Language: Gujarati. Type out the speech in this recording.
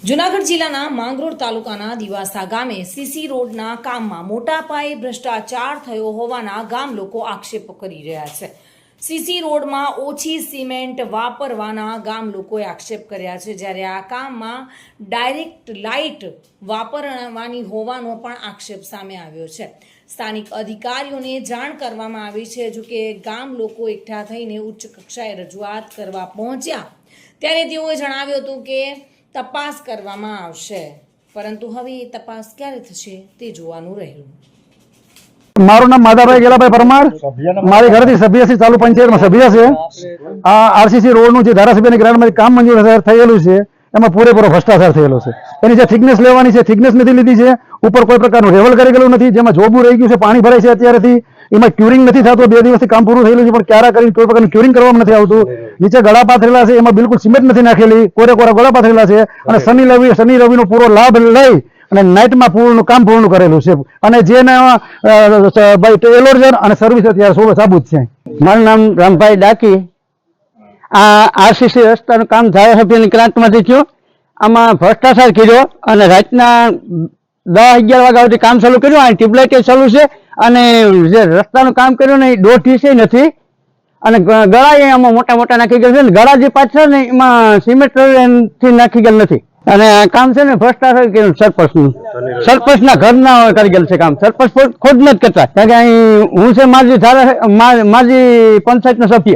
જુનાગઢ જિલ્લાના માંગરોળ તાલુકાના દિવાસા ગામે સીસી રોડના કામમાં મોટા પાયે ભ્રષ્ટાચાર થયો હોવાના ગામ લોકો આક્ષેપો કરી રહ્યા છે. સીસી રોડમાં ઓછી સિમેન્ટ વાપરવાના ગામ લોકોએ આક્ષેપ કર્યા છે. જ્યારે આ કામમાં ડાયરેક્ટ લાઇટ વાપરવાની હોવાનો પણ આક્ષેપ સામે આવ્યો છે. સ્થાનિક અધિકારીઓને જાણ કરવામાં આવી છે. જો કે ગામ લોકો એકઠા થઈને ઉચ્ચ કક્ષાએ રજૂઆત કરવા પહોંચ્યા ત્યારે તેઓએ જણાવ્યું હતું કે તપાસ કરવામાં આવશે. પરંતુ હવે એ તપાસ ક્યારે થશે તે જોવાનું રહ્યું મારું નામ માધાભાઈ ગેલાભાઈ પરમાર. મારી ઘરેથી સભ્ય છે ચાલુ પંચાયતમાં સભ્ય છે. આ આરસીસી રોડનું જે ધારાસભ્યની ગ્રાન્ટમાંથી કામ મંજૂર થયેલું છે એમાં પૂરેપૂરો ભ્રષ્ટાચાર થયેલો છે. એની જે થિકનેસ લેવાની છે થિકનેસ નથી લીધી છે ઉપર કોઈ પ્રકારનું રેવલ કરી ગયેલું નથી જેમાં જોબું રહી ગયું છે પાણી ભરાય છે અત્યારેથી એમાં ક્યુરિંગ નથી થતું બે દિવસથી કામ પૂરું થયેલું છે પણ ક્યારા કરીને કોઈ પ્રકારનું ક્યુરિંગ કરવામાં નથી આવતું. નીચે ગળા પાથરેલા છે એમાં બિલકુલ સિમેન્ટ નથી નાખેલી કોરે કોરા ગળા પાથરેલા છે અને શનિ રવિ શનિ રવિનો પૂરો લાભ લઈ અને નાઇટમાં પૂર્ણ કામ પૂર્ણ કરેલું છે. અને જેના ભાઈ એલોર્જન અને સર્વિસ અત્યારે સાબુત છે. મારું નામ રામભાઈ ડાકી. આ આરસીસી રસ્તાનું કામ ધારાસભ્યની ગ્રાન્ટમાંથી થયું. આમાં ભ્રષ્ટાચાર કર્યો અને રાતના દસ અગિયાર વાગ્યા સુધી કામ ચાલુ કર્યું. અને ટ્યુબલાઇટ ચાલુ છે અને જે રસ્તાનું કામ કર્યું ને એ દોઢ વીસે નથી. અને ગળા એ આમાં મોટા મોટા નાખી ગયેલ છે ને ગળા જે પાછળ ને એમાં સિમેન્ટથી નાખી ગયેલ નથી. અને કામ છે ને ભ્રષ્ટાર સરપંચનું. સરપંચના ઘરના કરી ગયેલ છે કામ. સરપંચ ખુદ- નથી કરતા. કારણ કે અહીં હું છે માજી ધારા માજી પંચાયતનો સભ્ય.